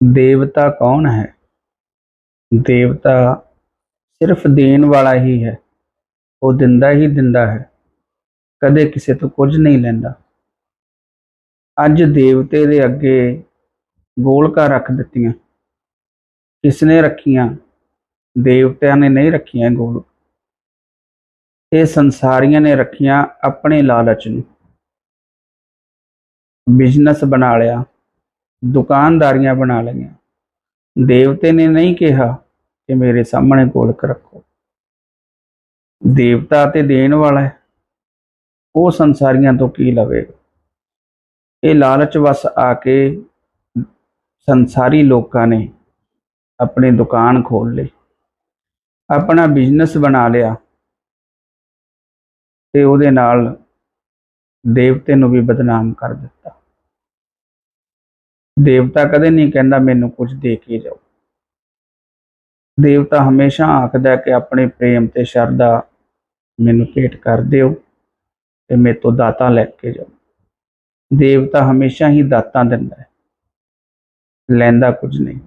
ਦੇਵਤਾ ਕੌਣ ਹੈ ਦੇਵਤਾ ਸਿਰਫ ਦੇਣ ਵਾਲਾ ਹੀ ਹੈ ਉਹ ਦਿੰਦਾ ਹੀ ਦਿੰਦਾ ਹੈ ਕਦੇ ਕਿਸੇ ਤੋਂ ਕੁਝ ਨਹੀਂ ਲੈਂਦਾ ਅੱਜ ਦੇਵਤੇ ਦੇ ਅੱਗੇ ਗੋਲਕਾਂ ਰੱਖ ਦਿੱਤੀਆਂ ਕਿਸਨੇ ਰੱਖੀਆਂ ਦੇਵਤਿਆਂ ਨੇ ਨਹੀਂ ਰੱਖੀਆਂ ਗੋਲ ਇਹ ਸੰਸਾਰੀਆਂ ਨੇ ਰੱਖੀਆਂ ਆਪਣੇ ਲਾਲਚ ਨੂੰ ਬਿਜ਼ਨਸ ਬਣਾ ਲਿਆ ਦੁਕਾਨਦਾਰੀਆਂ ਬਣਾ ਲਈਆਂ। ਦੇਵਤੇ ਨੇ ਨਹੀਂ ਕਿਹਾ ਕਿ ਮੇਰੇ ਸਾਹਮਣੇ ਗੋਲਕ ਰੱਖੋ। ਦੇਵਤਾ ਤੇ ਦੇਣ ਵਾਲਾ ਹੈ, ਉਹ ਸੰਸਾਰੀਆਂ ਤੋਂ ਕੀ ਲਵੇਗਾ? ਇਹ ਲਾਲਚ ਵਸ ਆ ਕੇ ਸੰਸਾਰੀ ਲੋਕਾਂ ਨੇ ਆਪਣੀ ਦੁਕਾਨ ਖੋਲ ਲਈ, ਆਪਣਾ ਬਿਜ਼ਨਸ ਬਣਾ ਲਿਆ ਤੇ ਉਹਦੇ ਨਾਲ ਦੇਵਤੇ ਨੂੰ ਵੀ ਬਦਨਾਮ ਕਰ ਦਿੱਤਾ। ਦੇਵਤਾ ਕਦੇ ਨਹੀਂ ਕਹਿੰਦਾ ਮੈਨੂੰ ਕੁਝ ਦੇ ਕੇ ਜਾਓ। ਦੇਵਤਾ ਹਮੇਸ਼ਾ ਆਖਦਾ ਕਿ ਆਪਣੇ ਪ੍ਰੇਮ ਤੇ ਸ਼ਰਧਾ ਮੈਨੂੰ ਭੇਟ ਕਰ ਦਿਓ ਤੇ ਮੇਰੇ ਤੋਂ ਦਾਤਾਂ ਲੈ ਕੇ ਜਾਓ। ਦੇਵਤਾ ਹਮੇਸ਼ਾ ਹੀ ਦਾਤਾਂ ਦਿੰਦਾ ਹੈ। ਲੈਂਦਾ ਕੁਝ ਨਹੀਂ।